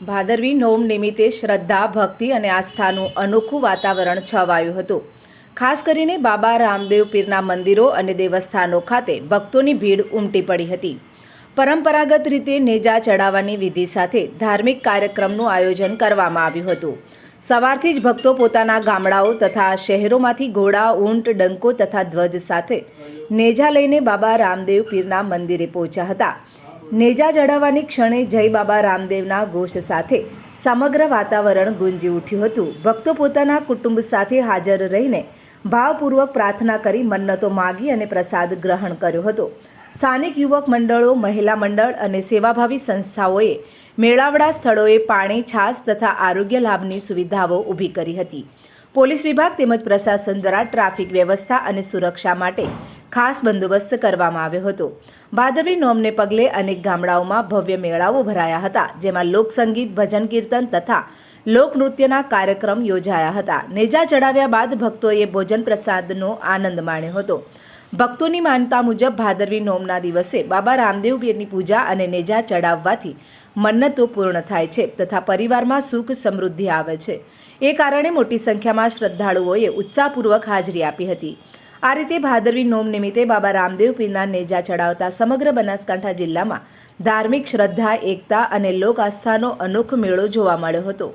ભાદરવી નોમ નિમિત્તે શ્રદ્ધા, ભક્તિ અને આસ્થાનું અનોખું વાતાવરણ છવાયું હતું. ખાસ કરીને બાબા રામદેવ પીરના મંદિરો અને દેવસ્થાનો ખાતે ભક્તોની ભીડ ઉમટી પડી હતી. પરંપરાગત રીતે નેજા ચડાવવાની વિધિ સાથે ધાર્મિક કાર્યક્રમનું આયોજન કરવામાં આવ્યું હતું. સવારથી જ ભક્તો પોતાના ગામડાઓ તથા શહેરોમાંથી ઘોડા, ઊંટ, ડંકો તથા ધ્વજ સાથે નેજા લઈને બાબા રામદેવ પીરના મંદિરે પહોંચ્યા હતા. નેજા ચડાવવાની ક્ષણે જય બાબા રામદેવના ઘોષ સાથે સમગ્ર વાતાવરણ ગુંજી ઉઠ્યું હતું. ભક્તો પોતાના કુટુંબ સાથે હાજર રહીને ભાવપૂર્વક પ્રાર્થના કરી મન્નતો માગી અને પ્રસાદ ગ્રહણ કર્યો હતો. સ્થાનિક યુવક મંડળો, મહિલા મંડળ અને સેવાભાવી સંસ્થાઓએ મેળાવડા સ્થળોએ પાણી છાસ તથા આરોગ્ય લાભની સુવિધાઓ ઊભી કરી હતી. પોલીસ વિભાગ તેમજ પ્રશાસન દ્વારા ટ્રાફિક વ્યવસ્થા અને સુરક્ષા માટે ખાસ બંદોબસ્ત કરવામાં આવ્યો હતો. ભાદરવી નોમને પગલે અનેક ગામડાઓમાં ભવ્ય મેળાઓ ભરાયા હતા, જેમાં લોકસંગીત, ભજન કીર્તન તથા લોકનૃત્યના કાર્યક્રમ યોજાયા હતા. નેજા ચડાવ્યા બાદ ભક્તોએ ભોજન પ્રસાદનો આનંદ માણ્યો હતો. ભક્તોની માનતા મુજબ ભાદરવી નોમના દિવસે બાબા રામદેવપીરની પૂજા અને નેજા ચડાવવાથી મન્નતો પૂર્ણ થાય છે તથા પરિવારમાં સુખ સમૃદ્ધિ આવે છે. એ કારણે મોટી સંખ્યામાં શ્રદ્ધાળુઓએ ઉત્સાહપૂર્વક હાજરી આપી હતી. આ રીતે ભાદરવી નોમ નિમિત્તે બાબા રામદેવ પીરના નેજા ચડાવતા સમગ્ર બનાસકાંઠા જિલ્લામાં ધાર્મિક શ્રદ્ધા, એકતા અને લોક આસ્થાનો અનોખો મેળો જોવા મળ્યો હતો.